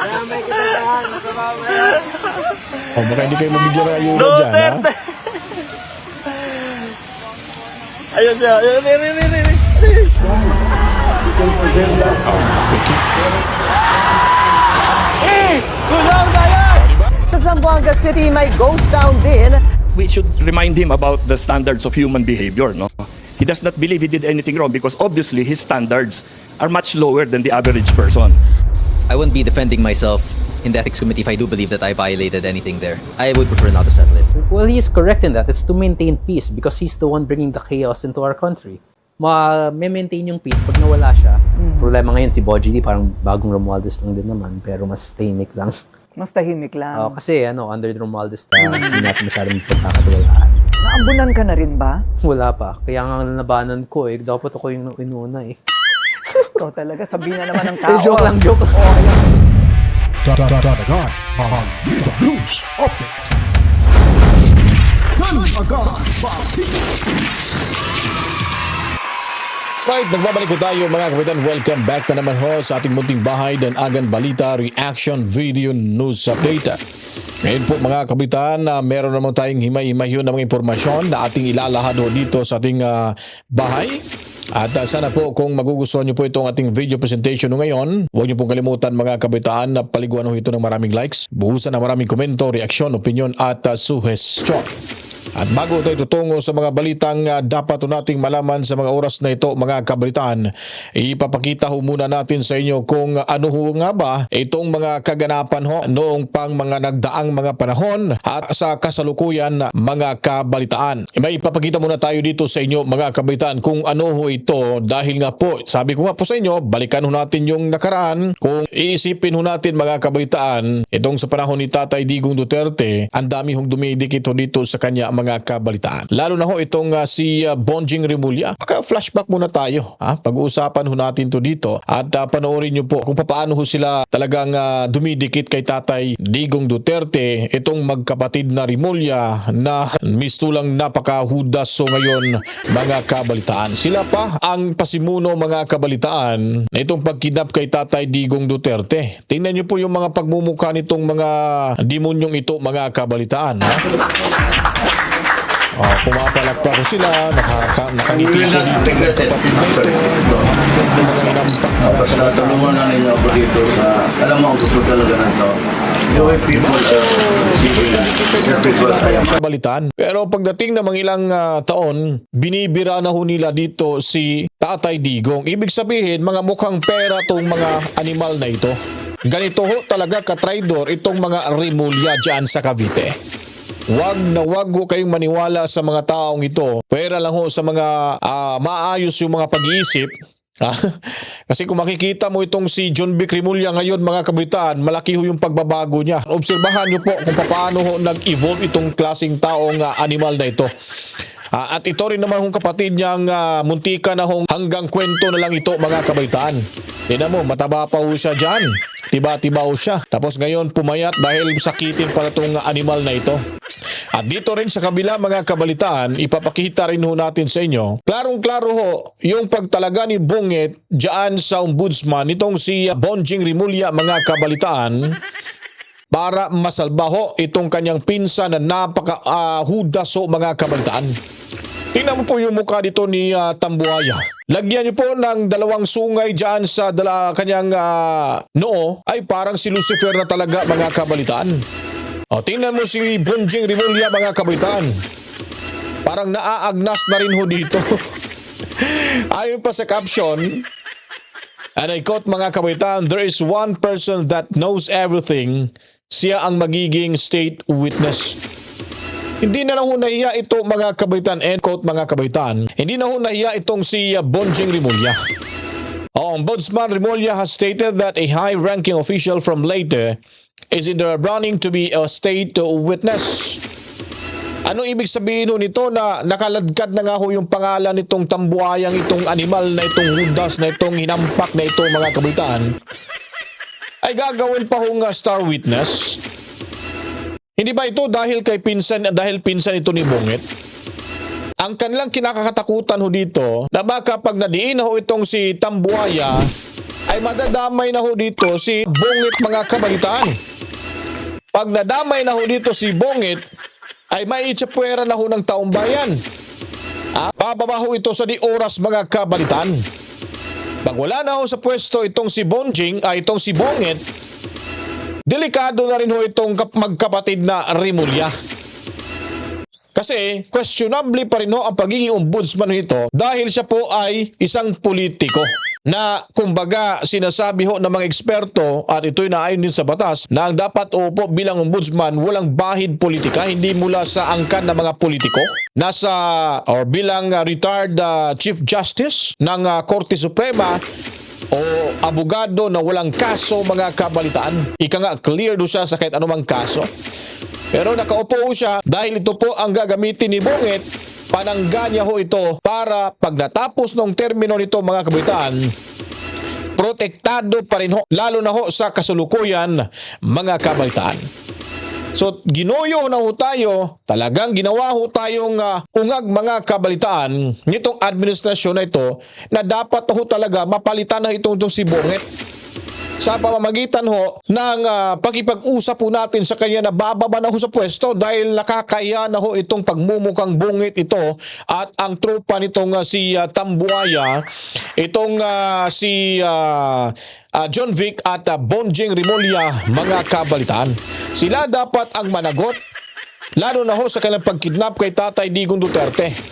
Damay kita dyan. Sa mamaya. O baka hindi kayo mabigyan ng ayuda dyan, ha? Ayun siya. Ayun, ayun, ayun, ayun, ayun. Sa Zamboanga City, may ghost town din we should remind him about the standards of human behavior, no? He does not believe he did anything wrong because obviously his standards are much lower than the average person. I wouldn't be defending myself in the ethics committee if I do believe that I violated anything there. I would prefer not to settle it. Well, he is correct in that. It's to maintain peace because he's the one bringing the chaos into our country. Ma-maintain yung peace pag nawala siya. Problema ngayon si Boji D, parang bagong Romualdez lang din naman, pero mas tahimik lang. Mas tahimik lang. Oh, kasi ano, under the Romualdez na hindi natin masyadong pagkakatiwalaan. Naambunan ka na rin ba? Wala pa. Kaya nga nabanan ko eh. Dapat ako yung inuna eh. Ikaw talaga, sabihin na naman ng tao. Eh, joke lang, joke. Oh, ayan. Dadagan ang Bida News Update. Right, nagbabalik po tayo mga kapitan. Welcome back na naman ho sa ating munting bahay dan Agan Balita Reaction Video News Update. Ngayon po mga kapitan, na meron naman tayong himay-himay yun ng mga impormasyon na ating ilalahad ho dito sa ating ah, bahay. At ah, sana po kung magugustuhan nyo po itong ating video presentation ngayon, huwag nyo pong kalimutan mga kabitaan na paliguan ho ito ng maraming likes, buhusan ng maraming komento, reaksyon, opinion at uh, suhestyon. At bago tayo tutungo sa mga balitang ah, dapat nating malaman sa mga oras na ito mga kabalitaan, ipapakita ho muna natin sa inyo kung ano ho nga ba itong mga kaganapan ho noong pang mga nagdaang mga panahon at sa kasalukuyan mga kabalitaan. May ipapakita muna tayo dito sa inyo mga kabalitaan kung ano ho ito. Dahil nga po, sabi ko nga po sa inyo, balikan ho natin yung nakaraan. Kung iisipin ho natin mga kabalitaan itong sa panahon ni Tatay Digong Duterte, ang dami hong dumidikit ho dito sa kanya mga kabalitaan. Lalo na ho itong ah, si ah, Bonjing Remulla. Baka flashback muna tayo. Ha? Pag-uusapan ho natin to dito at ah, panoorin nyo po kung paano ho sila talagang ah, dumidikit kay Tatay Digong Duterte itong magkapatid na Remulla na mistulang napakahudas so ngayon mga kabalitaan. Sila pa ang pasimuno mga kabalitaan na itong pagkidnap kay Tatay Digong Duterte. Tingnan nyo po yung mga pagmumukha nitong mga demonyong ito mga kabalitaan. Ha? Oh, pumapalakpak ko sila, nakaka, nakangiti ko dito ng kapatid na ito. Mga inampak mga Basta tulungan na ninyo ako dito sa, alam mo, gusto talaga na ito. The way people are seeking I am kabalitaan. Pero pagdating ng mga ilang ah, taon, binibira na ho nila dito si Tatay Digong. Ibig sabihin, mga mukhang pera tong mga animal na ito. Ganito ho talaga katraidor itong mga rimulya dyan sa Cavite. Wag na wag ho kayong maniwala sa mga taong ito. Pera lang ho sa mga ah, maayos yung mga pag-iisip. Ah, Kasi kung makikita mo itong si John B. Crimulla ngayon mga kabitaan, malaki ho yung pagbabago niya. Obserbahan niyo po kung paano ho nag-evolve itong klasing taong ah, animal na ito. Ah, at ito rin naman hong kapatid niyang ah, muntika na hong hanggang kwento na lang ito mga kabaitaan. Tingnan mo, mataba pa ho siya dyan. Tiba-tiba ho siya. Tapos ngayon pumayat dahil sakitin pala itong animal na ito. At dito rin sa kabila mga kabalitaan, ipapakita rin ho natin sa inyo, klarong-klaro ho yung pagtalaga ni Bunget dyan sa ombudsman nitong si Bonjing Rimulya mga kabalitaan para masalba ho itong kanyang pinsan na napaka-hudas ho mga kabalitaan. Tingnan mo po yung mukha dito ni ah, Tambuaya. Lagyan niyo po ng dalawang sungay dyan sa dala, kanyang ah, noo ay parang si Lucifer na talaga mga kabalitaan. O, tingnan mo si Bonjing Rimulya mga kabalitaan. Parang naaagnas na rin ho dito. Ayon pa sa caption, and I quote mga kabaitan, there is one person that knows everything. Siya ang magiging state witness. Hindi na lang ho nahiya ito mga kabaitan, end quote mga kabaitan. Hindi na ho nahiya itong si Bonjing Rimulya. Ombudsman Rimulya has stated that a high-ranking official from Leyte is in the running to be a state witness. Ano ibig sabihin ho nito na nakaladkad na nga ho yung pangalan nitong tambuayang itong animal na itong hudas na itong hinampak na ito mga kabitaan ay gagawin pa hong uh, star witness? Hindi ba ito dahil kay pinsan dahil pinsan ito ni Bungit? Ang kanilang kinakatakutan ho dito na baka pag nadiin ho itong si Tambuaya ay madadamay na ho dito si Bongit mga kabalitaan. Pag nadamay na ho dito si Bongit, ay maitsapwera na ho ng taong bayan. Ah, pababaho ito sa di oras mga kabalitaan. Pag wala na ho sa pwesto itong si Bonjing, ay itong si Bongit, delikado na rin ho itong kap- magkapatid na Rimulya. Kasi questionable pa rin ho ang pagiging ombudsman nito dahil siya po ay isang politiko na kumbaga sinasabi ho ng mga eksperto at ito'y naayon din sa batas na ang dapat upo bilang ombudsman walang bahid politika hindi mula sa angkan ng mga politiko nasa or bilang uh, retired uh, chief justice ng uh, Korte Suprema o abogado na walang kaso mga kabalitaan ika nga clear do siya sa kahit anumang kaso pero nakaupo siya dahil ito po ang gagamitin ni Bongit. Panangganya ho ito para pag natapos ng termino nito mga kabitaan, protektado pa rin ho, lalo na ho sa kasulukuyan mga kabalitaan. So ginuyo na ho tayo, talagang ginawa ho tayong ah, ungag mga kabalitaan nitong administrasyon na ito na dapat ho talaga mapalitan na itong, itong si Bongit sa pamamagitan ho ng ah, pakipag-usap po natin sa kanya na bababa na ho sa pwesto dahil nakakaya na ho itong pagmumukhang bungit ito at ang tropa nitong ah, si ah, Tambuaya itong ah, si ah, ah, John Vic at ah, Bonjing Rimulya mga kabalitaan. Sila dapat ang managot lalo na ho sa kanilang pagkidnap kay Tatay Digong Duterte.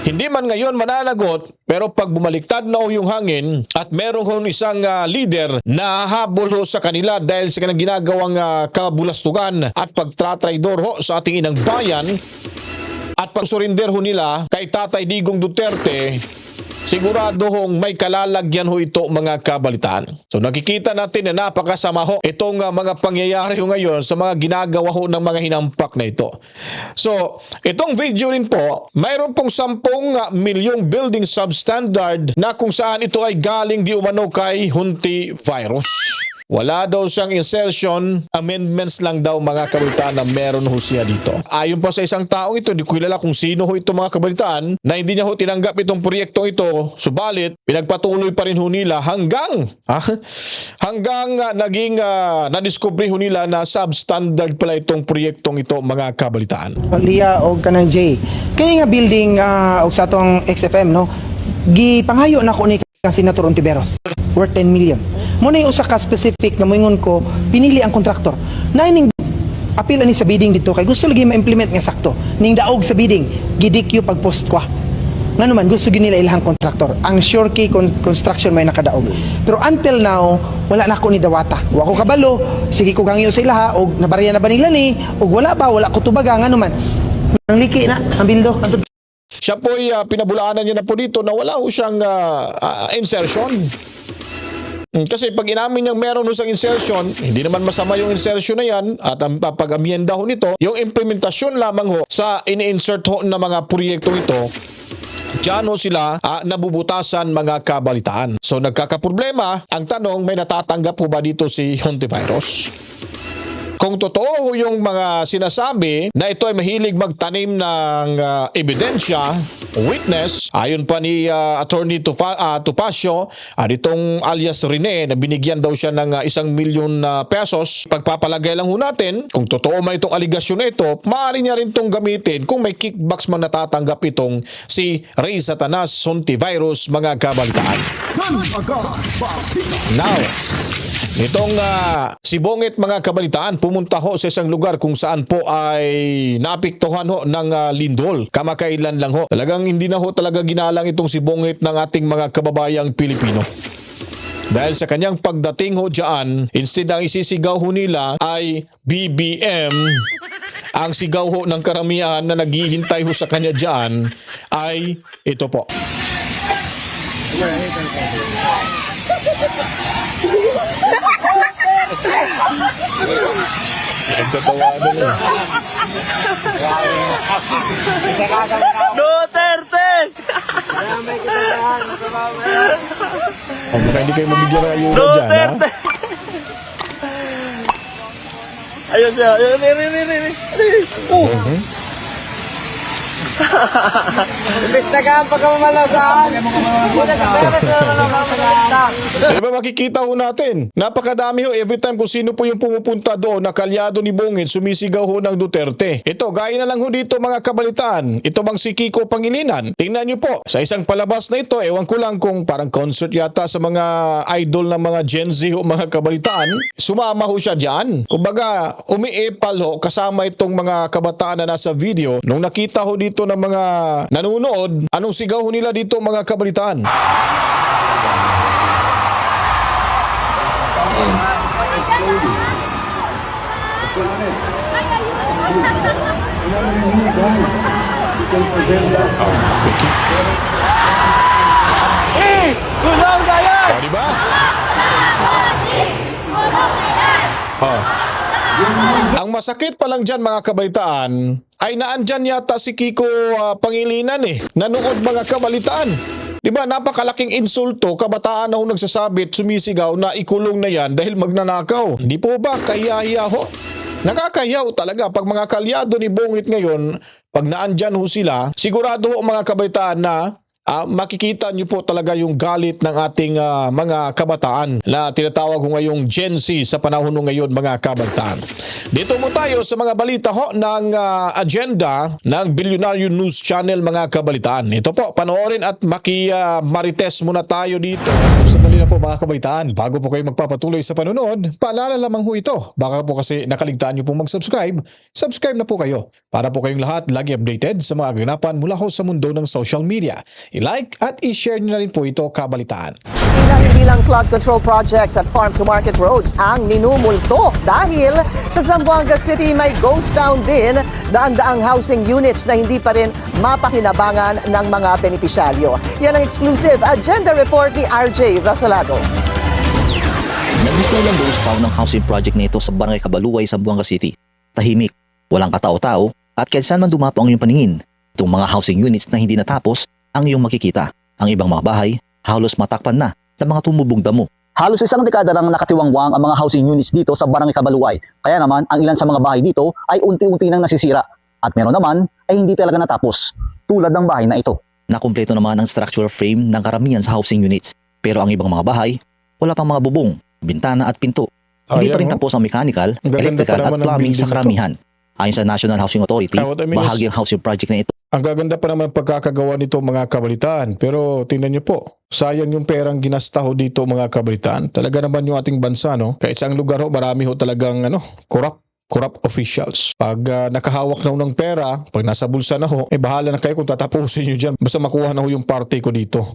Hindi man ngayon mananagot, pero pag bumaliktad na ho yung hangin at meron isang ah, leader na habol ho sa kanila dahil sa kanilang ginagawang ah, kabulastugan at pagtratraidor ho sa ating inang bayan at pagsurinder ho nila kay Tatay Digong Duterte, sigurado hong may kalalagyan ho ito mga kabalitaan. So nakikita natin na napakasama ho itong ah, mga pangyayari ho ngayon sa mga ginagawa ho ng mga hinampak na ito. So itong video rin po, mayroon pong 10 ah, milyong building substandard na kung saan ito ay galing di umano kay Hunti Virus. Wala daw siyang insertion, amendments lang daw mga kabalitaan na meron ho siya dito. Ayon pa sa isang taong ito, hindi ko kilala kung sino ho ito mga kabalitaan, na hindi niya ho tinanggap itong proyektong ito, subalit pinagpatuloy pa rin ho nila hanggang, ha? hanggang uh, naging uh, nadiskubre ho nila na substandard pala itong proyektong ito mga kabalitaan. Lia o kanang J. Kaya nga building ah, og sa atong XFM no. Gipangayo na ko ni kang Senator Ontiveros worth 10 million. Mo na usa ka specific na moingon ko pinili ang kontraktor. Na ning apil ani sa bidding dito kay gusto lagi ma-implement nga sakto. Ning daog sa bidding gidikyo pag post kwa. Nga naman gusto gyud nila ilahang kontraktor. Ang sure key con- construction may nakadaog. Pero until now wala na ako ni dawata. Wa ko kabalo. Sige ko gangyo sa ilaha og nabarya na ba nila ni og wala ba wala ko tubaga nga naman. Ang liki na ang bildo. Ang Siya po'y uh, pinabulaanan niya na po dito na wala ho siyang ah, ah, insertion. Mm, Kasi pag inamin niyang meron ho siyang insertion, hindi naman masama yung insertion na yan at ang pag-amyenda ho nito, yung implementasyon lamang ho sa ini-insert ho ng mga proyektong ito, Diyan ho sila ah, nabubutasan mga kabalitaan. So nagkakaproblema, ang tanong may natatanggap po ba dito si Hontivirus? Kung totoo yung mga sinasabi na ito ay mahilig magtanim ng ah, ebidensya, witness, ayon pa ni ah, Attorney Tufa, ah, Tupacio, ah, itong alias Rene na binigyan daw siya ng ah, isang milyon na pesos. Pagpapalagay lang ho natin, kung totoo man itong aligasyon na ito, maaari niya rin itong gamitin kung may kickbacks man natatanggap itong si Ray Satanas Virus mga kabalitaan. Now, Itong ah, si Bongit mga kabalitaan pumunta ho sa isang lugar kung saan po ay naapektuhan ho ng ah, lindol. Kamakailan lang ho. Talagang hindi na ho talaga ginalang itong si Bongit ng ating mga kababayang Pilipino. Dahil sa kanyang pagdating ho dyan, instead ang isisigaw ho nila ay BBM, ang sigaw ho ng karamihan na naghihintay ho sa kanya dyan ay ito po. Nagtatawanan eh. Dyan, masama mo. Oh, hindi kayo mabigyan ng ayuda dyan, ha? Ayun siya, ayun, ayun, ayun, ayun, ayun. Imbes na ka ang pagkamalasaan. Muna ka pera sa mga Di ba makikita ho natin? Napakadami ho every time kung sino po yung pumupunta doon na kalyado ni Bungit sumisigaw ho ng Duterte. Ito, gaya na lang ho dito mga kabalitaan. Ito bang si Kiko Pangilinan? Tingnan nyo po, sa isang palabas na ito, ewan ko lang kung parang concert yata sa mga idol ng mga Gen Z o mga kabalitaan, sumama ho siya dyan. Kumbaga, umiipal ho kasama itong mga kabataan na nasa video. Nung nakita ho dito ng mga nanonood, anong sigaw nila dito mga kabalitaan? Gulong tayo! O, di ba? Oh. Ang masakit pa lang dyan mga kabalitaan ay naandyan yata si Kiko ah, Pangilinan eh. Nanood mga kabalitaan. Di ba napakalaking insulto, kabataan na ho nagsasabit, sumisigaw na ikulong na yan dahil magnanakaw. Di po ba kahiyahiya ho? Nakakahiya ho talaga pag mga kalyado ni Bongit ngayon, pag naandyan ho sila, sigurado ho mga kabalitaan na Ah, makikita niyo po talaga yung galit ng ating ah, mga kabataan na tinatawag ko ngayong Gen Z sa panahon ng ngayon mga kabataan. Dito mo tayo sa mga balita ho ng ah, agenda ng Billionaire News Channel mga kabalitaan. Ito po, panoorin at maki-marites muna tayo dito. Sandali na po mga kabalitaan. Bago po kayo magpapatuloy sa panonood, paalala lamang ho ito. Baka po kasi nakaligtaan niyo po mag-subscribe. Subscribe na po kayo para po kayong lahat lagi updated sa mga ganapan mula ho sa mundo ng social media. I-like at i-share niyo na rin po ito kabalitaan. Ilang hindi lang flood control projects at farm-to-market roads ang ninumulto dahil sa Zamboanga City may ghost town din daan-daang housing units na hindi pa rin mapakinabangan ng mga benepisyaryo. Yan ang exclusive agenda report ni RJ Rasalado. Nag-install ang ghost town ng housing project na ito sa Barangay Kabaluay, Zamboanga City. Tahimik, walang katao-tao at kahit saan man dumapo ang iyong paningin. Itong mga housing units na hindi natapos ang iyong makikita. Ang ibang mga bahay halos matakpan na ng mga tumubong damo. Halos isang dekada nang nakatiwangwang ang mga housing units dito sa Barangay Kabaluay. Kaya naman, ang ilan sa mga bahay dito ay unti-unti nang nasisira. At meron naman ay hindi talaga natapos, tulad ng bahay na ito. Nakumpleto naman ang structural frame ng karamihan sa housing units. Pero ang ibang mga bahay, wala pang mga bubong, bintana at pinto. Hindi Ayan, pa rin oh. tapos ang mechanical, Ang gaganda electrical pa at naman plumbing sa building na to. karamihan. Ayon sa National Housing Authority, Ah, what I mean is- bahagi ang housing project na ito Ang gaganda pa naman pagkakagawa nito mga kabalitaan. Pero tingnan niyo po, sayang yung perang ginasta ho dito mga kabalitaan. Talaga naman yung ating bansa, no? Kahit sa lugar ho, marami ho talagang ano, corrupt corrupt officials. Pag ah, nakahawak na ng pera, pag nasa bulsa na ho, eh bahala na kayo kung tatapusin nyo dyan. Basta makuha na ho yung party ko dito.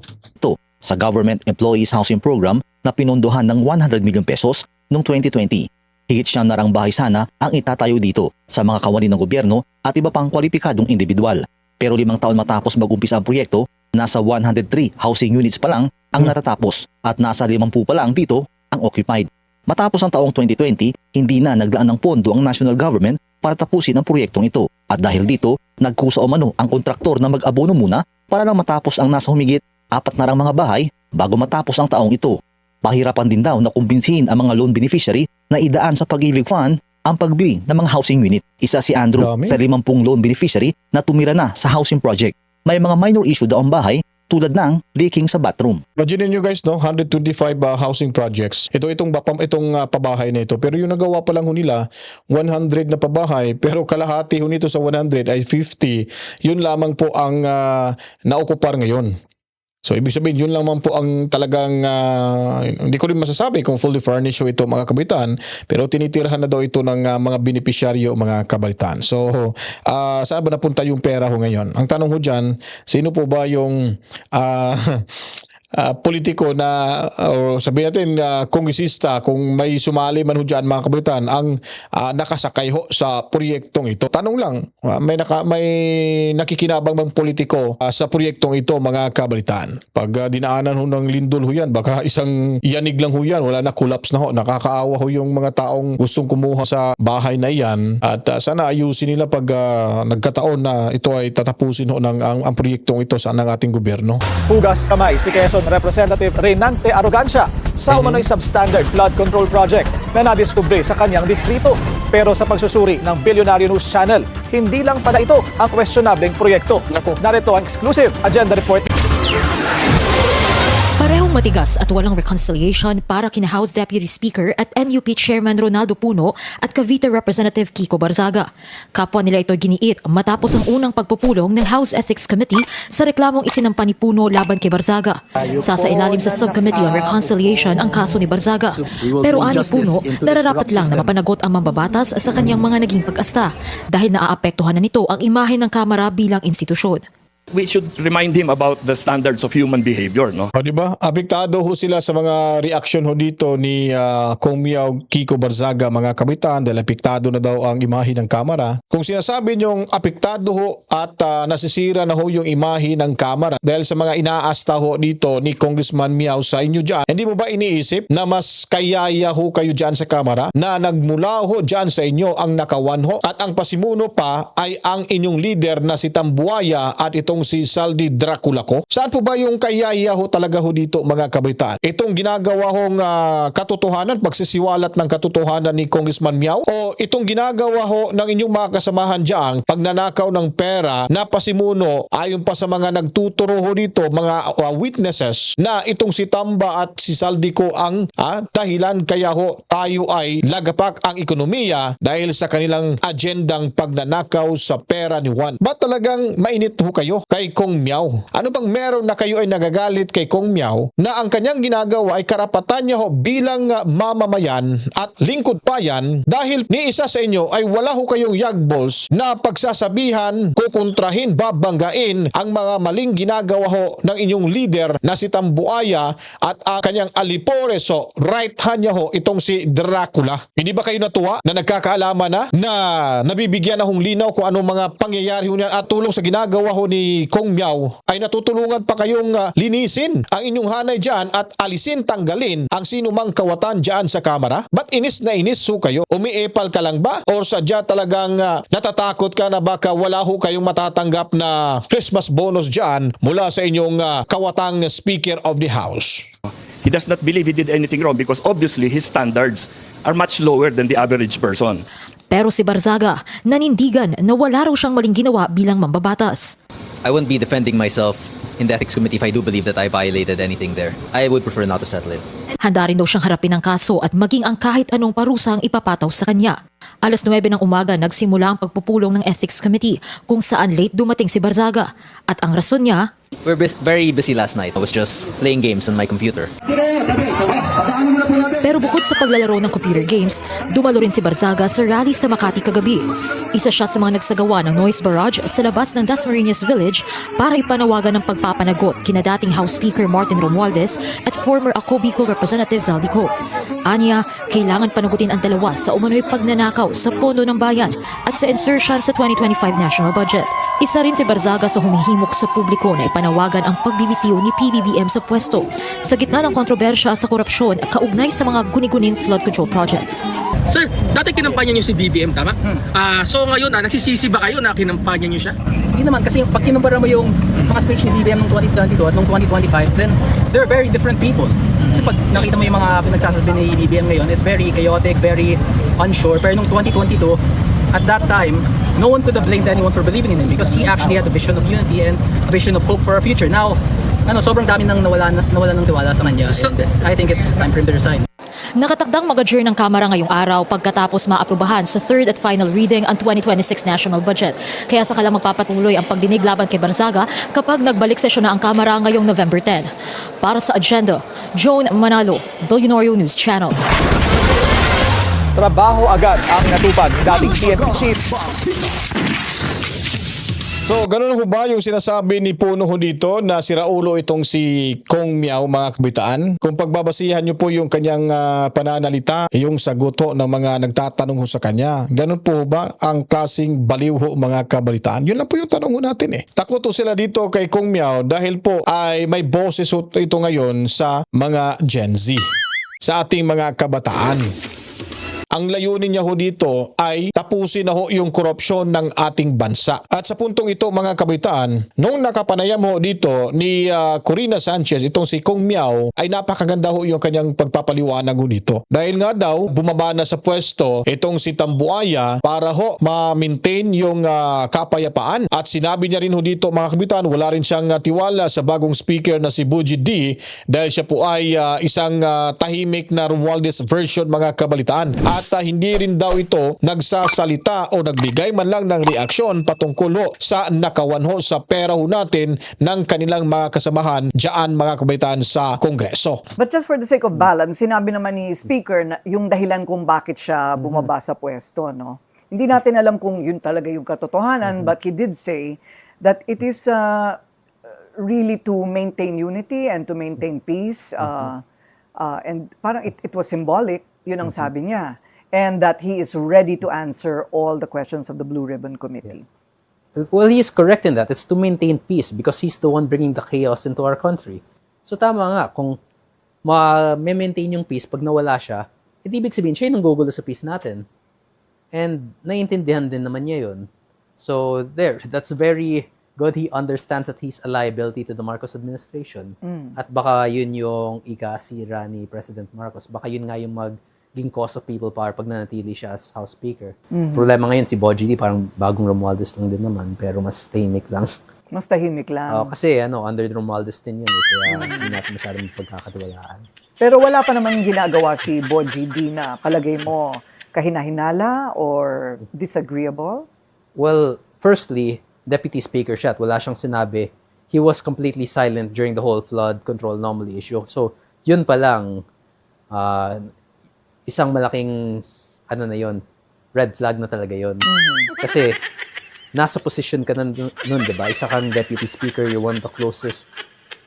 sa Government Employees Housing Program na pinondohan ng 100 milyon pesos noong 2020. Higit siyam na rang bahay sana ang itatayo dito sa mga kawani ng gobyerno at iba pang kwalipikadong individual. Pero limang taon matapos mag-umpisa ang proyekto, nasa 103 housing units pa lang ang natatapos at nasa 50 pa lang dito ang occupied. Matapos ang taong 2020, hindi na naglaan ng pondo ang national government para tapusin ang proyektong ito. At dahil dito, nagkusa o mano ang kontraktor na mag-abono muna para lang matapos ang nasa humigit apat na rang mga bahay bago matapos ang taong ito. Pahirapan din daw na kumbinsihin ang mga loan beneficiary na idaan sa pag-ibig fund ang pagbili ng mga housing unit. Isa si Andrew Dami. sa 50 loan beneficiary na tumira na sa housing project. May mga minor issue daw ang bahay tulad ng leaking sa bathroom. Imagine nyo guys, no? 125 uh, housing projects. Ito itong bapam itong uh, pabahay na ito. Pero yung nagawa pa lang ho nila 100 na pabahay, pero kalahati ho nito sa 100 ay 50. Yun lamang po ang uh, naokupar ngayon. So ibig sabihin yun lamang po ang talagang uh, hindi ko rin masasabi kung fully furnished ito mga kabitan pero tinitirhan na daw ito ng uh, mga beneficiaryo mga kabalitan. So uh, saan ba napunta yung pera ho ngayon? Ang tanong ho dyan, sino po ba yung uh, ah, politiko na o sabihin natin uh, kongresista kung may sumali man ho dyan mga kabitan ang ah, nakasakay ho sa proyektong ito. Tanong lang, ah, may naka, may nakikinabang bang politiko ah, sa proyektong ito mga kabalitan? Pag ah, dinaanan ho ng lindol ho yan, baka isang yanig lang ho yan, wala na collapse na ho. Nakakaawa ho yung mga taong gustong kumuha sa bahay na iyan at ah, sana ayusin nila pag ah, nagkataon na ito ay tatapusin ho ng ang, ang proyektong ito sa ng ating gobyerno. Hugas kamay si Quezon Representative Reynante Arrogancia sa umano'y substandard flood control project na nadiskubre sa kanyang distrito. Pero sa pagsusuri ng Billionaire News Channel, hindi lang pala ito ang questionableng proyekto. Narito ang exclusive agenda report matigas at walang reconciliation para kina House Deputy Speaker at NUP Chairman Ronaldo Puno at Cavite Representative Kiko Barzaga. Kapwa nila ito giniit matapos ang unang pagpupulong ng House Ethics Committee sa reklamong isinampa ni Puno laban kay Barzaga. Sasa ilalim sa Subcommittee on Reconciliation ang kaso ni Barzaga. Pero ani Puno, nararapat lang na mapanagot ang mambabatas sa kanyang mga naging pag-asta dahil naaapektuhan na nito ang imahe ng Kamara bilang institusyon. We should remind him about the standards of human behavior, no? O di ba? Apektado ho sila sa mga reaction ho dito ni uh, Kong Miao Kiko Barzaga mga kabitan dahil apektado na daw ang imahe ng kamera. Kung sinasabi niyong apektado ho at ah, nasisira na ho yung imahe ng kamera dahil sa mga inaasta ho dito ni Congressman Miao sa inyo dyan, hindi mo ba iniisip na mas kayaya ho kayo dyan sa kamera na nagmula ho dyan sa inyo ang nakawan ho at ang pasimuno pa ay ang inyong leader na si Tambuaya at itong si Saldi Dracula ko? Saan po ba yung kayaya ho talaga ho dito mga kabitan? Itong ginagawa hong ah, katotohanan, pagsisiwalat ng katotohanan ni Congressman Miao o itong ginagawa ho ng inyong mga kasamahan dyan, pagnanakaw ng pera na pasimuno ayon pa sa mga nagtuturo ho dito, mga ah, witnesses na itong si Tamba at si Saldi ko ang ah, dahilan kaya ho tayo ay lagapak ang ekonomiya dahil sa kanilang agendang pagnanakaw sa pera ni Juan. Ba't talagang mainit ho kayo kay Kong Miao? Ano bang meron na kayo ay nagagalit kay Kong Miao na ang kanyang ginagawa ay karapatan niya ho bilang mamamayan at lingkod pa yan dahil ni isa sa inyo ay wala ho kayong yagbols na pagsasabihan, kukontrahin, babanggain ang mga maling ginagawa ho ng inyong leader na si Tambuaya at ang kanyang alipores so right hand niya ho itong si Dracula. Hindi ba kayo natuwa na nagkakaalaman na na nabibigyan na hong linaw kung anong mga pangyayari ho niyan at tulong sa ginagawa ho ni Kong Miao ay natutulungan pa kayong ah, linisin ang inyong hanay dyan at alisin tanggalin ang sino mang kawatan dyan sa kamera? Ba't inis na inis ho kayo? Umiepal ka lang ba? Or sadya talagang ah, natatakot ka na baka wala ho kayong matatanggap na Christmas bonus dyan mula sa inyong ah, kawatang Speaker of the House? He does not believe he did anything wrong because obviously his standards are much lower than the average person. Pero si Barzaga, nanindigan na wala raw siyang maling ginawa bilang mambabatas. I wouldn't be defending myself in the ethics committee if I do believe that I violated anything there. I would prefer not to settle it. Handa rin daw siyang harapin ang kaso at maging ang kahit anong parusa ang ipapataw sa kanya. Alas 9 ng umaga nagsimula ang pagpupulong ng Ethics Committee kung saan late dumating si Barzaga. At ang rason niya, We're bus- very busy last night. I was just playing games on my computer. Pero bukod sa paglalaro ng computer games, dumalo rin si Barzaga sa rally sa Makati kagabi. Isa siya sa mga nagsagawa ng noise barrage sa labas ng Dasmariñas Village para ipanawagan ng pagpapanagot kina dating House Speaker Martin Romualdez at former Acobico Representative Zaldico. Anya, kailangan panagutin ang dalawa sa umano'y pagnanakaw sa pondo ng bayan at sa insertion sa 2025 national budget. Isa rin si Barzaga sa humihimok sa publiko na ipanawagan ang pagbibitiw ni PBBM sa pwesto sa gitna ng kontrobersya sa korupsyon kaugnay sa mga guni-guning flood control projects. Sir, dati kinampanya niyo si BBM, tama? Ah, so ngayon, ah, nagsisisi ba kayo na kinampanya niyo siya? Hindi naman kasi pag kinumpara mo yung mga speech ni BBM noong 2022 at noong 2025, then they're very different people. Kasi pag nakita mo yung mga pinagsasabi ni BBM ngayon, it's very chaotic, very unsure. Pero noong 2022, at that time, no one could have blamed anyone for believing in him because he actually had a vision of unity and vision of hope for our future. Now, ano, sobrang dami nang nawala, nawala ng tiwala sa kanya. And I think it's time for him to resign. Nakatakdang mag-adjourn ng Kamara ngayong araw pagkatapos maaprubahan sa third at final reading ang 2026 national budget. Kaya saka lang magpapatuloy ang pagdinig laban kay Barzaga kapag nagbalik sesyon na ang Kamara ngayong November 10. Para sa agenda, Joan Manalo, Billionario News Channel. Trabaho agad ang natupad ni dating PNP Chief So, ganun ho ba yung sinasabi ni Puno ho dito na si Raulo itong si Kong Miao mga kabitaan? Kung pagbabasihan nyo po yung kanyang ah, pananalita, yung sagot ho ng mga nagtatanong ho sa kanya. Ganun po ba ang klaseng baliw ho mga kabalitaan? Yun lang po yung tanong ho natin eh. Takot ho sila dito kay Kong Miao dahil po ay may boses ho ito ngayon sa mga Gen Z, sa ating mga kabataan. Ang layunin niya ho dito ay tapusin na ho yung korupsyon ng ating bansa. At sa puntong ito mga kabitaan, nung nakapanayam ho dito ni ah, Corina Sanchez, itong si Kong Miao, ay napakaganda ho yung kanyang pagpapaliwanag ho dito. Dahil nga daw, bumaba na sa pwesto itong si Tambuaya para ho ma-maintain yung ah, kapayapaan. At sinabi niya rin ho dito mga kabitaan, wala rin siyang ah, tiwala sa bagong speaker na si Buji D dahil siya po ay ah, isang ah, tahimik na Romualdez version mga kabalitaan. At ah, hindi rin daw ito nagsasalita o nagbigay man lang ng reaksyon patungkol ho sa nakawan ho sa pera ho natin ng kanilang mga kasamahan dyan mga kabalitaan sa Kongreso. But just for the sake of balance, sinabi naman ni Speaker na yung dahilan kung bakit siya bumaba sa pwesto, no? Hindi natin alam kung yun talaga yung katotohanan, but he did say that it is uh, really to maintain unity and to maintain peace. Uh, uh, and parang it, it was symbolic, yun ang sabi niya. And that he is ready to answer all the questions of the Blue Ribbon Committee. Well, he is correct in that. It's to maintain peace because he's the one bringing the chaos into our country. So tama nga, kung ma-maintain yung peace pag nawala siya, hindi ibig sabihin siya yung nanggugulo sa peace natin. And naiintindihan din naman niya yun. So there, that's very good. He understands that he's a liability to the Marcos administration. Mm. At baka yun yung ikasira ni President Marcos. Baka yun nga yung maging cause of people power pag nanatili siya as House Speaker. Mhm. Problema ngayon, si Boji Di parang bagong Romualdez lang din naman, pero mas tahimik lang. Mas tahimik lang. Oo, kasi ano, under Romualdez din yun, eh, kaya hindi natin masyadong pagkakatiwalaan. Pero wala pa naman ginagawa si Boji D na palagay mo kahinahinala or disagreeable? Well, firstly, Deputy Speaker siya at wala siyang sinabi. He was completely silent during the whole flood control anomaly issue. So, yun pa lang, ah, isang malaking, ano na yun, red flag na talaga yun. Kasi, nasa position ka nun, nun di ba? Isa kang Deputy Speaker, you're one of the closest,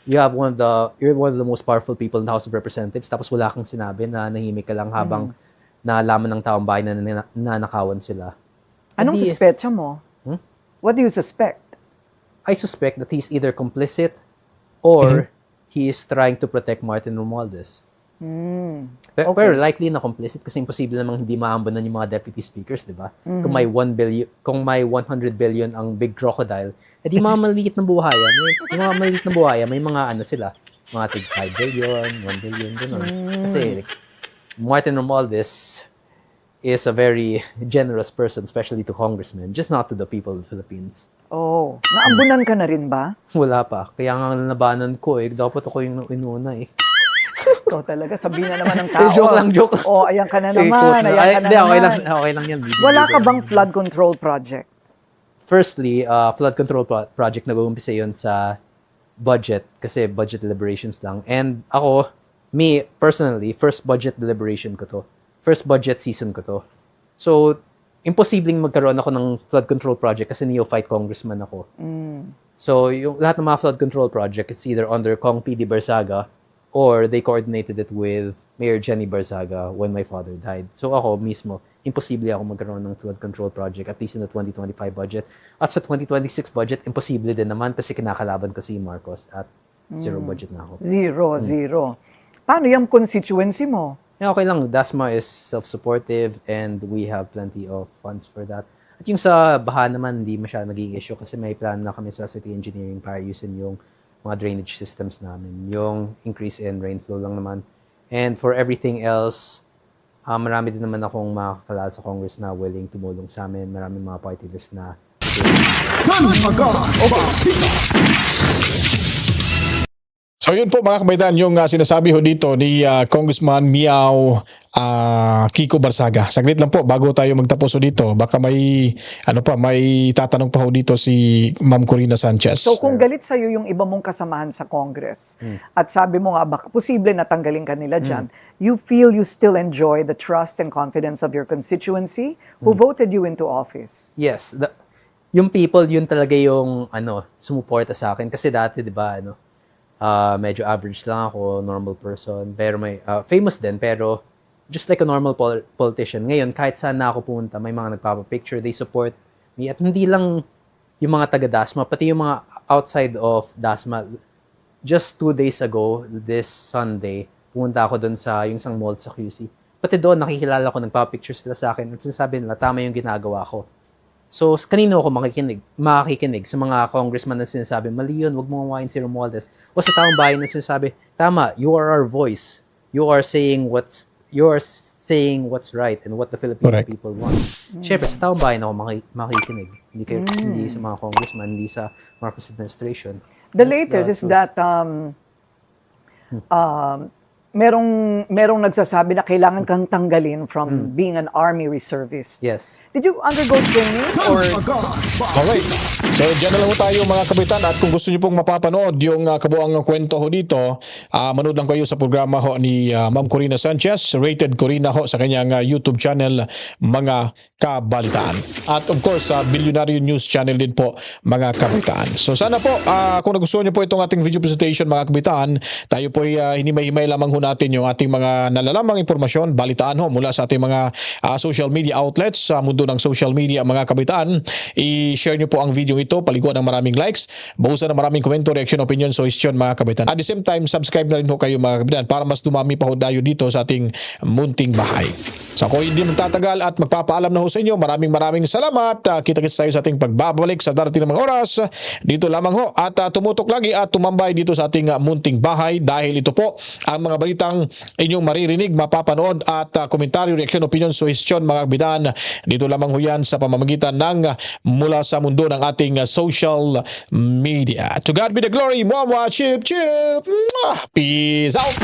you have one of the, you're one of the most powerful people in the House of Representatives, tapos wala kang sinabi na nahimik ka lang habang naalaman ng taong bahay na nana- nanakawan sila. Anong Hindi- suspetsa mo? Hmm? What do you suspect? I suspect that he's either complicit or he is trying to protect Martin Romualdez. Pero, Okay. pero likely na complicit kasi imposible namang hindi maambunan yung mga deputy speakers, di ba? Mhm. Kung may 1 billion, kung may 100 billion ang big crocodile, edi mga maliliit na buhaya, may yung mga maliliit na buhaya, may mga ano sila, mga tig 5 billion, 1 billion, gano'n. Mm. Kasi like, Martin Romualdez is a very generous person, especially to congressmen, just not to the people of the Philippines. Oh, naambunan ka na rin ba? Wala pa. Kaya nga nabanan ko eh. Dapat ako yung inuna eh. Ikaw talaga, sabihin na naman ng tao. Joke lang, joke lang. Oh, ayan ka na naman, na. ayan Ay, ka na hindi, okay lang, okay lang yan. Wala ka bang flood control project? Firstly, uh, flood control pro- project nag-uumpisa yun sa budget kasi budget deliberations lang. And ako, me personally, first budget deliberation ko to. First budget season ko to. So, imposibleng magkaroon ako ng flood control project kasi neophyte congressman ako. Mm. So, yung lahat ng mga flood control project, it's either under Kong PD Barzaga or they coordinated it with Mayor Jenny Barzaga when my father died. So ako mismo, imposible ako magkaroon ng flood control project at least in the 2025 budget. At sa 2026 budget, imposible din naman kasi kinakalaban ko si Marcos at zero Mm. budget na ako. Zero, zero. Paano yung constituency mo? Yeah, okay lang. DASMA is self-supportive and we have plenty of funds for that. At yung sa baha naman, hindi masyadong naging issue kasi may plan na kami sa city engineering para ayusin yung mga drainage systems namin. Yung increase in rainflow lang naman. And for everything else, ah, marami din naman akong mga kakilala sa Congress na willing tumulong sa amin. Marami mga party list na So yun po mga kabaitan yung ah, sinasabi ho dito ni ah, Congressman Miao ah, Kiko Barsaga. Saglit lang po bago tayo magtapos ho dito. Baka may ano pa may tatanong pa ho dito si Ma'am Corina Sanchez. So kung galit sa'yo yung iba mong kasamahan sa Congress, Hmm. at sabi mo nga, baka posible na tanggalin ka nila dyan, you feel you still enjoy the trust and confidence of your constituency who voted you into office. Yes, the, yung people yun talaga yung ano, sumuporta sa akin kasi dati 'di ba ano, ah, medyo average lang ako, normal person, pero may ah, famous din pero just like a normal pol- politician. Ngayon kahit saan na ako pumunta, may mga nagpapa-picture, they support me at hindi lang yung mga taga Dasma, pati yung mga outside of Dasma. Just two days ago, this Sunday, pumunta ako doon sa yung isang mall sa QC. Pati doon, nakikilala ko, nagpa-picture sila sa akin at sinasabi nila, tama yung ginagawa ko. So, kanino ako makikinig? Makikinig sa mga congressman na sinasabi, mali yun, wag mong awayin si Romualdez. O sa taong bayan na sinasabi, tama, you are our voice. You are saying what's, you are saying what's right and what the Filipino Correct. people want. Siyempre, sa taong bayan ako maki- makikinig. Hindi, kayo, Mm. hindi sa mga congressman, hindi sa Marcos administration. The That's latest the is that um, um, merong merong nagsasabi na kailangan kang tanggalin from being an army reservist. Yes. Did you undergo training or Alright. So, dyan na lang tayo mga kapitan at kung gusto niyo pong mapapanood yung uh, kabuang kwento ho dito, uh, manood lang kayo sa programa ho ni uh, Ma'am Corina Sanchez, Rated Corina ho sa kanyang uh, YouTube channel, Mga Kabalitaan. At of course, sa Billionaire News channel din po, Mga Kabalitaan. So, sana po, uh, kung nagustuhan niyo po itong ating video presentation, mga kapitan, tayo po ay uh, hinimay-himay lamang ho natin yung ating mga nalalamang impormasyon, balitaan ho mula sa ating mga uh, social media outlets sa mundo ng social media mga kabitaan. I-share nyo po ang video ito, paliguan ng maraming likes, bahusan ng maraming komento, reaction, opinion, suggestion mga kabitaan. At the same time, subscribe na rin ho kayo mga kabitaan para mas dumami pa ho tayo dito sa ating munting bahay. So ako hindi magtatagal at magpapaalam na ho sa inyo. Maraming maraming salamat. Uh, kita-kits tayo sa ating pagbabalik sa darating ng mga oras. Dito lamang ho at uh, tumutok lagi at tumambay dito sa ating uh, munting bahay dahil ito po ang mga balitang inyong maririnig, mapapanood at uh, komentaryo, reaction, opinion, suggestion mga kabitaan. Dito lamang ho yan sa pamamagitan ng uh, mula sa mundo ng ating social media. To God be the glory. Mwa chip chip. Mwah! Peace out.